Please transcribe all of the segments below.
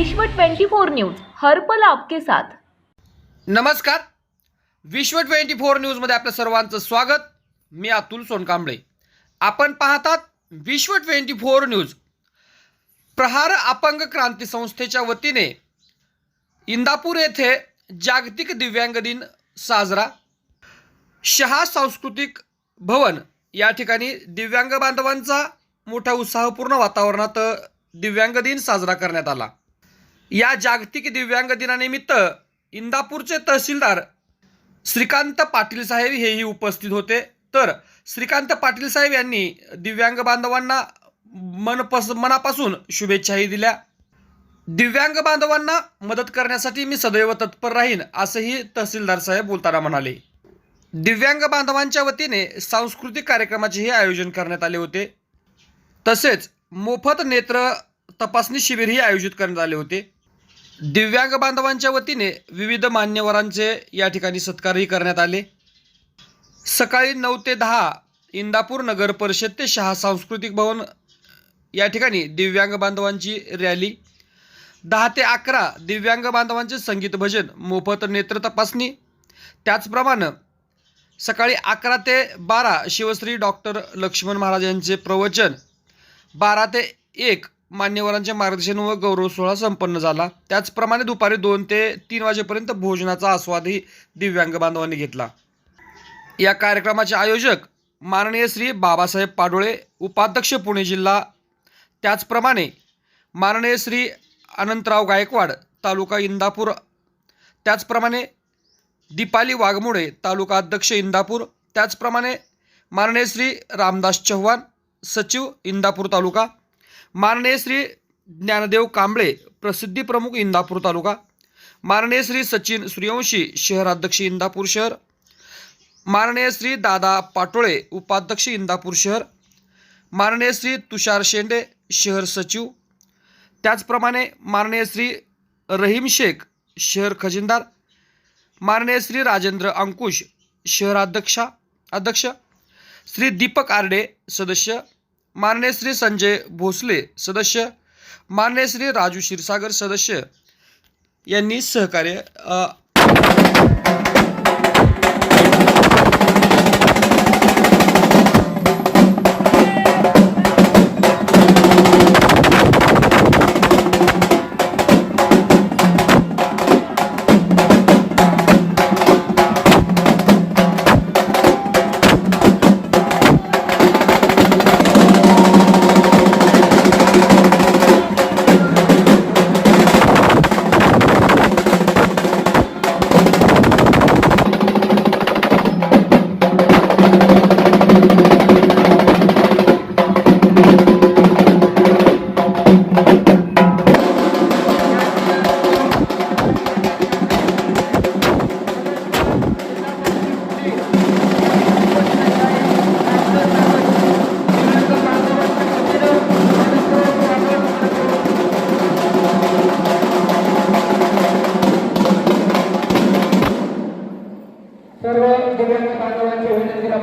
विश्व 24 न्यूज हरपल आपके साथ. नमस्कार. विश्व ट्वेंटी फोर न्यूजमध्ये आपल्या सर्वांचं स्वागत. मी अतुल सोनकांबळे. आपण पाहतात विश्व ट्वेंटी फोर न्यूज. प्रहार अपंग क्रांती संस्थेच्या वतीने इंदापूर येथे जागतिक दिव्यांग दिन साजरा. शहा सांस्कृतिक भवन या ठिकाणी दिव्यांग बांधवांचा मोठ्या उत्साहपूर्ण वातावरणात दिव्यांग दिन साजरा करण्यात आला. या जागतिक दिव्यांग दिनानिमित्त इंदापूरचे तहसीलदार श्रीकांत पाटील साहेब हेही उपस्थित होते. तर श्रीकांत पाटील साहेब यांनी दिव्यांग बांधवांना मनपस मनापासून शुभेच्छाही दिल्या. दिव्यांग बांधवांना मदत करण्यासाठी मी सदैव तत्पर राहीन असंही तहसीलदार साहेब बोलताना म्हणाले. दिव्यांग बांधवांच्या वतीने सांस्कृतिक कार्यक्रमाचेही आयोजन करण्यात आले होते. तसेच मोफत नेत्र तपासणी शिबिरही आयोजित करण्यात आले होते. दिव्यांग बांधवांच्या वतीने विविध मान्यवरांचे या ठिकाणी सत्कारही करण्यात आले. सकाळी नऊ ते दहा इंदापूर नगर परिषद ते शहा सांस्कृतिक भवन या ठिकाणी दिव्यांग बांधवांची रॅली. दहा ते अकरा दिव्यांग बांधवांचे संगीत भजन मोफत नेत्र तपासणी. त्याचप्रमाणे सकाळी अकरा ते बारा शिवश्री डॉक्टर लक्ष्मण महाराज यांचे प्रवचन बारा ते एक मान्यवरांचे मार्गदर्शन व गौरव सोहळा संपन्न झाला. त्याचप्रमाणे दुपारी दोन ते तीन वाजेपर्यंत भोजनाचा आस्वादही दिव्यांग बांधवांनी घेतला. या कार्यक्रमाचे आयोजक माननीय श्री बाबासाहेब पाडोळे उपाध्यक्ष पुणे जिल्हा त्याचप्रमाणे माननीय श्री अनंतराव गायकवाड तालुका इंदापूर त्याचप्रमाणे दीपाली वाघमोडे तालुका अध्यक्ष इंदापूर त्याचप्रमाणे माननीय श्री रामदास चव्हाण सचिव इंदापूर तालुका माननीय श्री ज्ञानदेव कांबळे प्रसिद्धी प्रमुख इंदापूर तालुका. माननीय श्री सचिन सूर्यवंशी शहराध्यक्ष इंदापूर शहर. माननीय श्री दादा पाटोळे उपाध्यक्ष इंदापूर शहर. माननीय श्री तुषार शेंडे शहर सचिव. त्याचप्रमाणे माननीय श्री रहीम शेख शहर खजिनदार. माननीय श्री राजेंद्र अंकुश शहराध्यक्षा अध्यक्ष. श्री दीपक आर्डे सदस्य. माननीय श्री संजय भोसले सदस्य माननीय श्री राजू क्षीरसागर सदस्य यांनी सहकार्य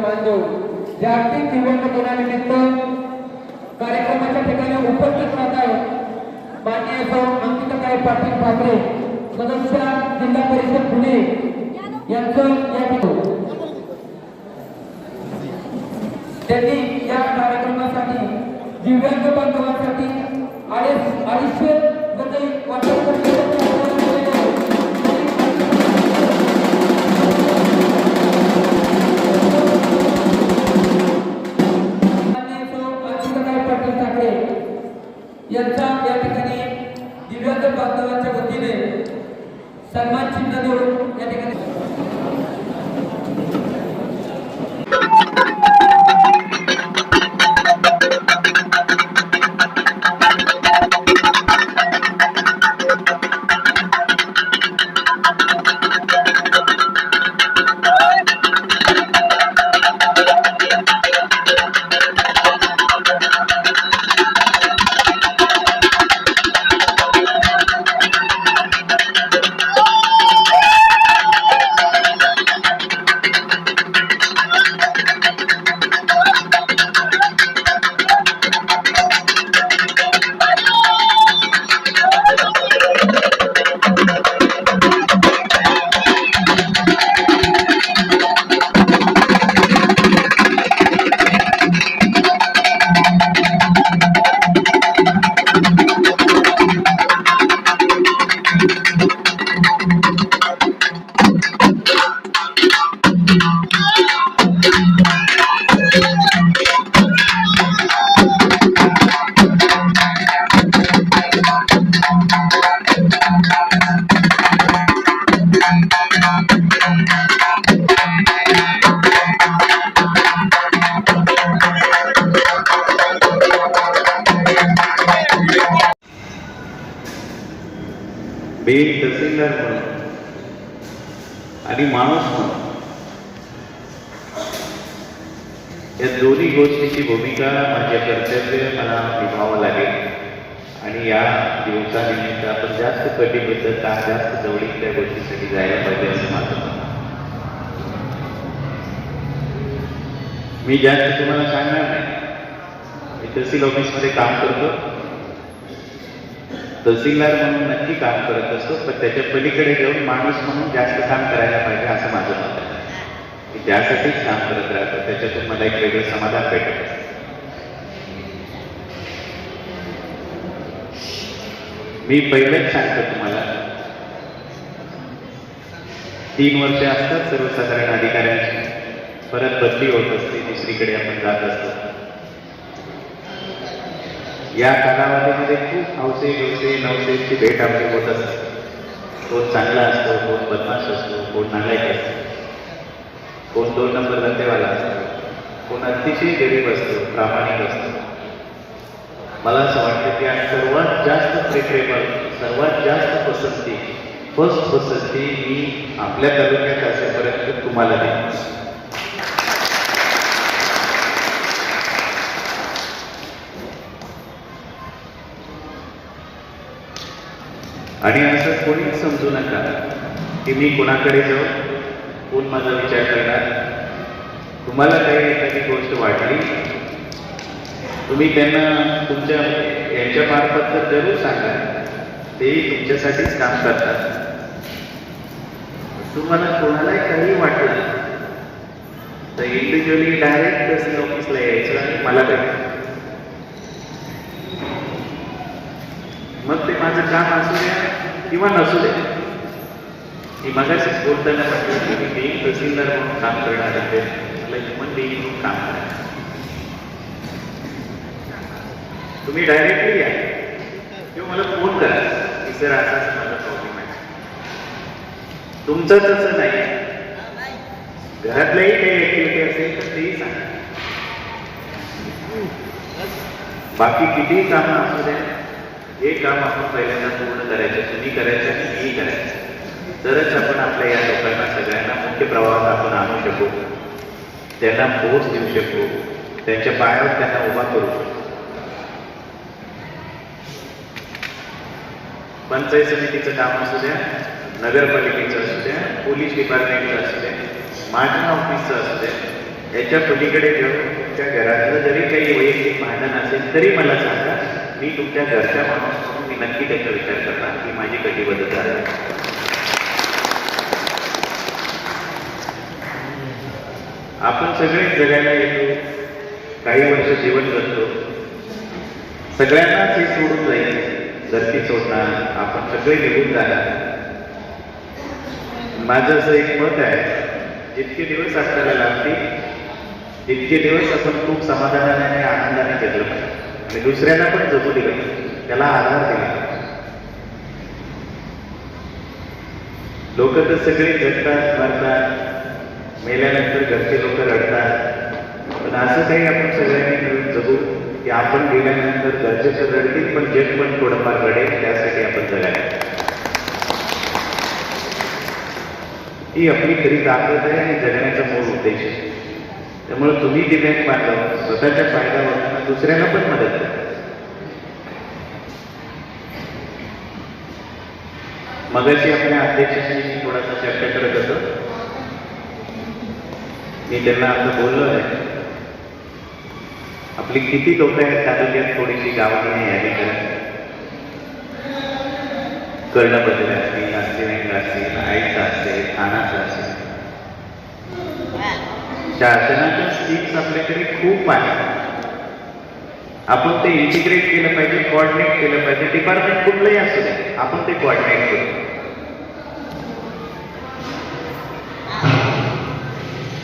विनंतीला मान देऊन जागतिक निवडणूक दिनानिमित्त कार्यक्रमाच्या ठिकाणी उपस्थित राहत आहेत माननीय सौ अंकिताताई पाटील ठाकरे सदस्य जिल्हा परिषद पुणे यांचं या त्यांनी या कार्यक्रमासाठी दिव्यांग बांधवांसाठी अडीच अडीचशे एक म्हणून आणि माणूस म्हणून या दोन्ही गोष्टीची भूमिका माझे कर्तव्य मला निभावं लागेल. आणि या दिवसानिमित्त आपण जास्त कटीबद्ध का जास्त जवळीक त्या गोष्टीसाठी जायला पाहिजे असं माझं मी जास्त तुम्हाला सांगणार नाही. मी तहसील ऑफिसमध्ये काम करतो. तहसीलदार म्हणून नक्की काम करत असतो पण त्याच्या पलीकडे जाऊन माणूस म्हणून जास्त काम करायला पाहिजे असं माझं मत आहे. की त्यासाठीच काम करत राहतो त्याच्यातून मला एक वेगळं समाधान भेटत मी पहिलेच सांगतो तुम्हाला तीन वर्ष असतात सर्वसाधारण अधिकाऱ्यांची. परत बदली होत असते दुसरीकडे आपण जात असतो. या कालावधीमध्ये खूप हौसे गवसे नवसेची भेट आपली होत असते. कोण चांगला असतो कोण बदमाश असतो कोण नालायक असतो कोण दोन नंबर धंदेवाला असतो कोण अतिशय गरीब असतो प्रामाणिक असतो. मला असं वाटतं की आणि सर्वात जास्त प्रेफरेबल सर्वात जास्त पसंती फर्स्ट पसंती मी आपल्या तालुक्यात असेपर्यंत तुम्हाला देईन आणि असं कोणीच समजू नका की मी कोणाकडे जाऊ कोण माझा विचार करणार? तुम्हाला काही एखादी गोष्ट वाटली? तुम्ही त्यांना तुमच्या यांच्या मार्फत तर जरूर सांगा. तेही तुमच्यासाठीच काम करतात. तुम्हाला कोणालाही काही वाटलं तर इंडिव्हिज्युअली डायरेक्ट तहसील ऑफिसला यायचं आणि मला भेटायचं. मग ते माझं काम असू द्या किंवा नसू द्या मी मगाशीच बोलताना म्हटलं की मी बेईंग तहसीलदार म्हणून काम करणार आहे. मला ह्युमन बेईंग म्हणून काम करायचं तुम्ही डायरेक्टली या. किंवा मला फोन करा. की सर असा असा माझा प्रॉब्लेम आहे. तुमचं तसं नाही. घरातल्याही काही ऍक्टिव्हिटी असेल तर तेही सांगा. बाकी कितीही कामं असू द्या हे काम आपण पहिल्यांदा पूर्ण करायचं तुम्ही करायचं आणि मी करायचं. तरच आपण आपल्या या लोकांना सगळ्यांना मुख्य प्रवाहात आपण आणू शकू. त्यांना पोच देऊ शकू. त्यांच्या पायावर त्यांना उभा करू शकतो पंचायत समितीचं काम असू द्या नगरपालिकेचं असू द्या पोलीस डिपार्टमेंटचं असू द्या माझ्या ऑफिसचं असू द्या याच्या पलीकडे घेऊन तुमच्या घरातलं जरी काही वैयक्तिक भांडण असेल तरी मला सांगा मी तुमच्या घरच्या माणूस म्हणून मी नक्की त्याचा विचार करणार. की माझी कटिबद्धता आहे आपण सगळे जगायला येतो. काही वर्ष जीवन जगतो. सगळ्यांनाच हे सोडून जाईल. धरती सोडणार. आपण सगळे निघून जाणार. माझं असं एक मत आहे. जितके दिवस आपल्याला लागतील तितके दिवस आपण खूप समाधानाने आणि आनंदाने जगलं पाहिजे. आणि दुसऱ्यांना पण जगू दिलं त्याला आधार दिला लोक तर सगळे जगतात मरतात. मेल्यानंतर घरचे लोक रडतात. पण असं काही आपण सगळ्यांनी मिळून जगू की आपण गेल्यानंतर घरचे तर रडतील पण जग पण थोडंफार रडेल त्यासाठी आपण जगायला. ही आपली खरी ताकद आहे आणि जगण्याचा मूळ उद्देश आहे. त्यामुळे तुम्ही दिव्यांग बांधव स्वतःच्या फायद्यावर दुसऱ्यांना पण मदत करा. मगाशी आपल्या अध्यक्षांनी मी थोडासा चर्चा करत होतो. मी त्यांना असं बोललो आहे आपली किती लोक आहेत तालुक्यात थोडीशी गावाने यादी करा. कर्णबद्दल असतील नाशिक असतील आईचा असेल ठाणाचा असेल. शासनाच्या स्कीम्स आपल्याकडे खूप आहेत. आपण ते इंटिग्रेट केलं पाहिजे कॉर्डिनेट केलं पाहिजे. डिपार्टमेंट कुठलंही असू दे आपण ते कॉर्डिनेट करू.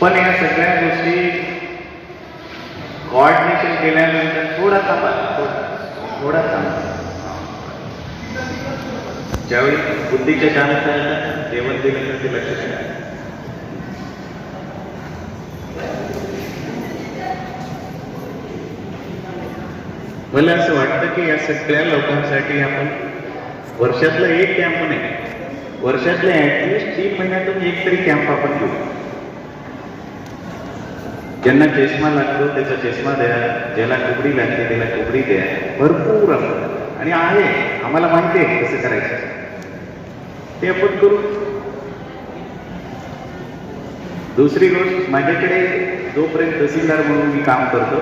पण या सगळ्या गोष्टी कॉर्डिनेशन केल्यानंतर थोडा थांबा थोडा- थांबा. ज्यावेळी बुद्धीच्या चालत जेवण दिलं ते लक्ष मला असं वाटतं की या सगळ्या लोकांसाठी आपण वर्षातला एक कॅम्प नाही वर्षातल्या ऍटलिस्ट तीन महिन्यातून एक तरी कॅम्प आपण घेऊ. ज्यांना चष्मा लागतो त्याचा चष्मा द्या ज्याला कुबडी लागते त्याला कुबडी द्या. भरपूर आपण आणि आहे आम्हाला माहिती आहे कसं करायचं. ते आपण करू. दुसरी गोष्ट माझ्याकडे जोपर्यंत तहसीलदार म्हणून मी काम करतो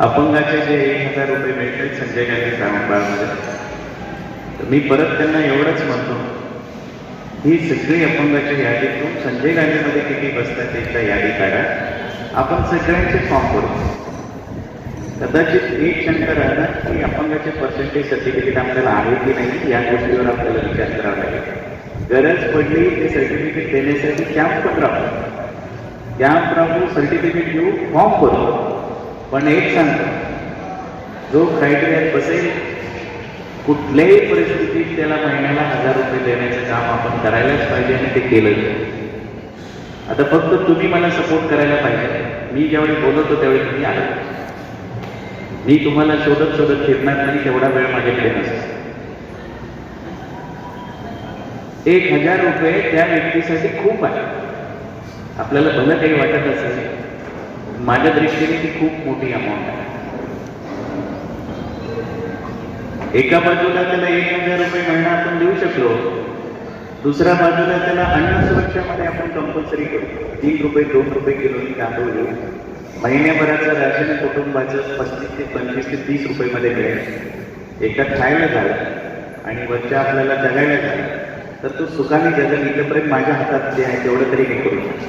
अपंगाचे जे एक हजार रुपये मिळतात संजय गांधी ग्रामीणबाळमध्ये तर मी परत त्यांना एवढंच म्हणतो ही सगळी अपंगाच्या यादीतून संजय गांधीमध्ये किती बसतात एकदा यादी काढा. आपण सगळ्यांचे फॉर्म भरू. कदाचित एक शंका राहणार की अपंगाचे पर्सेंटेज सर्टिफिकेट आपल्याला आहे की नाही या गोष्टीवर आपल्याला विचार करावा लागेल. गरज पडली ते सर्टिफिकेट देण्यासाठी कॅम्प पण राहू. कॅम्प राहू सर्टिफिकेट घेऊ फॉर्म भरू. पण एक सांगतो. जो क्रायटेरियात बसेल कुठल्याही परिस्थितीत त्याला महिन्याला हजार रुपये देण्याचं काम आपण करायलाच पाहिजे आणि ते केलं आता फक्त तुम्ही मला सपोर्ट करायला पाहिजे. मी ज्यावेळी बोलवतो त्यावेळी तुम्ही आला मी तुम्हाला शोधत शोधत फिरणार नाही तेवढा वेळ माझ्याकडे नसतो एक हजार रुपये त्या व्यक्तीसाठी खूप आहे. आपल्याला भलं काही वाटत असेल माझ्या दृष्टीने ती खूप मोठी अमाऊंट आहे. एका बाजूला त्याला एक हजार रुपये महिना आपण देऊ शकलो दुसऱ्या बाजूला त्याला अन्न सुरक्षामध्ये आपण कंपल्सरी करू. तीन रुपये दोन रुपये किलोनी तांदूळ घेऊ. महिन्याभराचं राशन कुटुंबाचं पस्तीस ते पंचवीस ते तीस रुपयेमध्ये मिळेल. एकदा खायला झालं आणि वरच्या आपल्याला जगायला झालं तर तो सुखाने जगन इथपर्यंत माझ्या हातात जे आहे तेवढं तरी मी करू शकतो.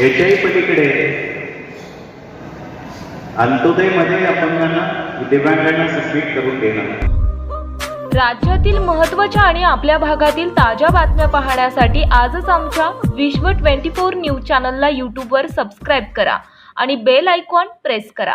याच्याही पलीकडे. अंत्योदयमध्ये अपंगांना दिव्यांगांना सबमिट करून देणं राज्यातील महत्त्वाच्या आणि आपल्या भागातील ताज्या बातम्या पाहण्यासाठी आजच आमच्या विश्व 24 न्यूज चॅनलला यूट्यूबवर सबस्क्राईब करा आणि बेल आयकॉन प्रेस करा.